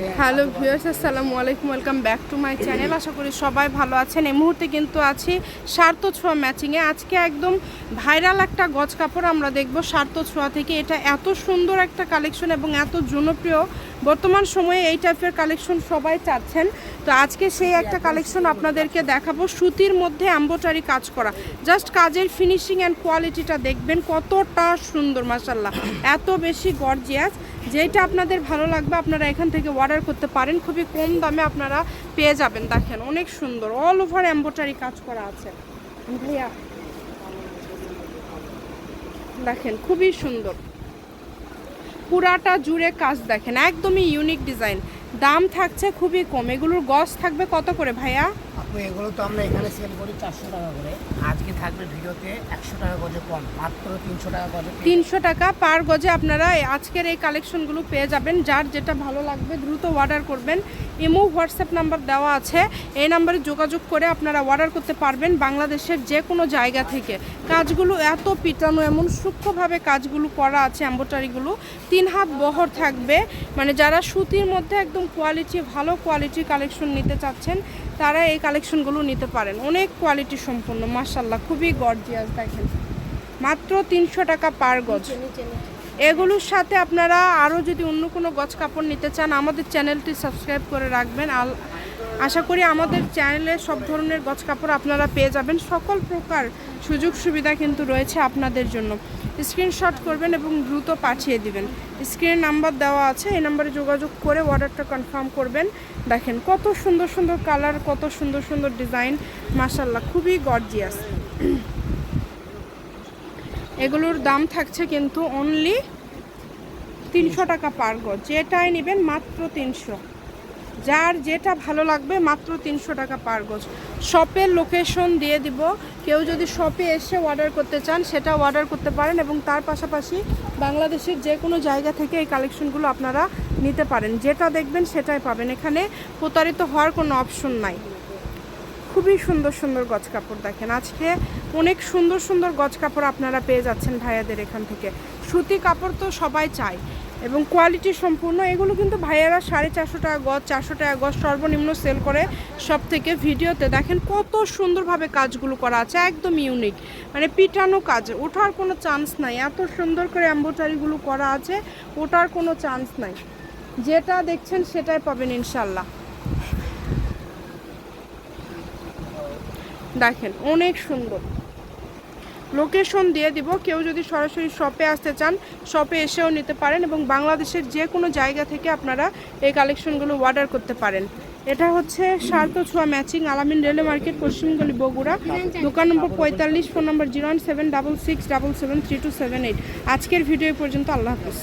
Hello viewers, আসসালামু আলাইকুম, welcome back to my channel. আশা করি সবাই ভালো আছেন। এই মুহূর্তে কিন্তু আছি সার্থ ছোঁয়া ম্যাচিংয়ে। আজকে একদম ভাইরাল একটা গজ কাপড় আমরা দেখব সার্থ ছোঁয়া থেকে। এটা এত সুন্দর একটা কালেকশন এবং এত জনপ্রিয়। বর্তমান সময়ে এই টাইপের কালেকশন সবাই চাচ্ছেন। তো আজকে সেই একটা কালেকশন আপনাদেরকে দেখাবো। সুতির মধ্যে অ্যাম্বোটারি কাজ করা। জাস্ট কাজের ফিনিশিং অ্যান্ড কোয়ালিটিটা দেখবেন কতটা সুন্দর মাসাল্লাহ এত বেশি গর্জিয়াস। যেটা আপনাদের ভালো লাগবে, আপনারা এখান থেকে অর্ডার করতে পারেন। খুবই কম দামে আপনারা পেয়ে যাবেন, দেখেন, অনেক সুন্দর। অল ওভার এম্বোটারি কাজ করা আছে। ভাইয়া, দেখেন, খুবই সুন্দর। পুরাটা জুড়ে কাজ দেখেন, একদমই ইউনিক ডিজাইন দাম থাকছে খুবই কম। এগুলোর গস থাকবে কত করে ভাইয়া? আপু এগুলো তো আমরা এখানে সেল করি চারশো টাকা করে। আজকে থাকবে ভিডিওতে একশো টাকা গজে কম মাত্র তিনশো টাকা গজে তিনশো টাকা পার গজে আপনারা আজকের এই কালেকশনগুলো পেয়ে যাবেন। যার যেটা ভালো লাগবে দ্রুত অর্ডার করবেন। ইমো, হোয়াটসঅ্যাপ নাম্বার দেওয়া আছে। এই নাম্বারে যোগাযোগ করে আপনারা অর্ডার করতে পারবেন বাংলাদেশের যে কোনো জায়গা থেকে। কাজগুলো এত পিটানো, এমন সূক্ষ্মভাবে কাজগুলো করা আছে অ্যাম্বোটারিগুলো তিন হাত বহর থাকবে। মানে যারা সুতির মধ্যে একদম কোয়ালিটি ভালো কোয়ালিটির কালেকশন নিতে চাচ্ছেন, তারা এই কালেকশনগুলো নিতে পারেন। অনেক কোয়ালিটি সম্পন্ন মার্শাল্লাহ খুবই গর্জিয়াস দেখেন। মাত্র তিনশো টাকা পার গজ। এগুলোর সাথে আপনারা আরও যদি অন্য কোনো গছ কাপড় নিতে চান, আমাদের চ্যানেলটি সাবস্ক্রাইব করে রাখবেন। আল আশা করি আমাদের চ্যানেলে সব ধরনের গছ কাপড় আপনারা পেয়ে যাবেন। সকল প্রকার সুযোগ সুবিধা কিন্তু রয়েছে আপনাদের জন্য। স্ক্রিনশট করবেন এবং দ্রুত পাঠিয়ে দিবেন। স্ক্রিনে নাম্বার দেওয়া আছে, এই নাম্বারে যোগাযোগ করে অর্ডারটা কনফার্ম করবেন। দেখেন কত সুন্দর সুন্দর কালার, কত সুন্দর সুন্দর ডিজাইন মাসাল্লাহ খুবই গর্জিয়াস। এগুলোর দাম থাকছে কিন্তু অনলি তিনশো টাকা পার যেটাই নেবেন মাত্র তিনশো। যার যেটা ভালো লাগবে মাত্র তিনশো টাকা পার গজ। শপের লোকেশন দিয়ে দিব। কেউ যদি শপে এসে অর্ডার করতে চান, সেটা অর্ডার করতে পারেন এবং তার পাশাপাশি বাংলাদেশের যে কোনো জায়গা থেকে এই কালেকশনগুলো আপনারা নিতে পারেন। যেটা দেখবেন সেটাই পাবেন। এখানে প্রতারিত হওয়ার কোনো অপশন নাই। খুবই সুন্দর সুন্দর গজ কাপড় দেখেন। আজকে অনেক সুন্দর সুন্দর গজ কাপড় আপনারা পেয়ে যাচ্ছেন ভাইয়াদের এখান থেকে। সুতি কাপড় তো সবাই চায় এবং কোয়ালিটি সম্পূর্ণ। এগুলো কিন্তু ভাইয়ারা সাড়ে চারশো টাকা গজ চারশো টাকা গজ সর্বনিম্ন সেল করে সব থেকে ভিডিওতে। দেখেন কত সুন্দরভাবে কাজগুলো করা আছে, একদম ইউনিক। মানে পিটানো কাজ, ওঠার কোনো চান্স নাই। এত সুন্দর করে এম্বোটারিগুলো করা আছে, ওঠার কোনো চান্স নাই। যেটা দেখছেন সেটাই পাবেন ইনশাল্লাহ। দেখেন, অনেক সুন্দর। লোকেশন দিয়ে দিব, কেউ যদি সরাসরি শপে আসতে চান শপে এসেও নিতে পারেন এবং বাংলাদেশের যে কোনো জায়গা থেকে আপনারা এই কালেকশনগুলো অর্ডার করতে পারেন। এটা হচ্ছে সার্থ ছোঁয়া ম্যাচিং আলামিন রেলওয়ে মার্কেট পশ্চিমগলি বগুড়া, দোকান নম্বর পঁয়তাল্লিশ, phone number zero one seven double six double seven three two seven eight. আজকের ভিডিও পর্যন্ত, আল্লাহ হাফিজ।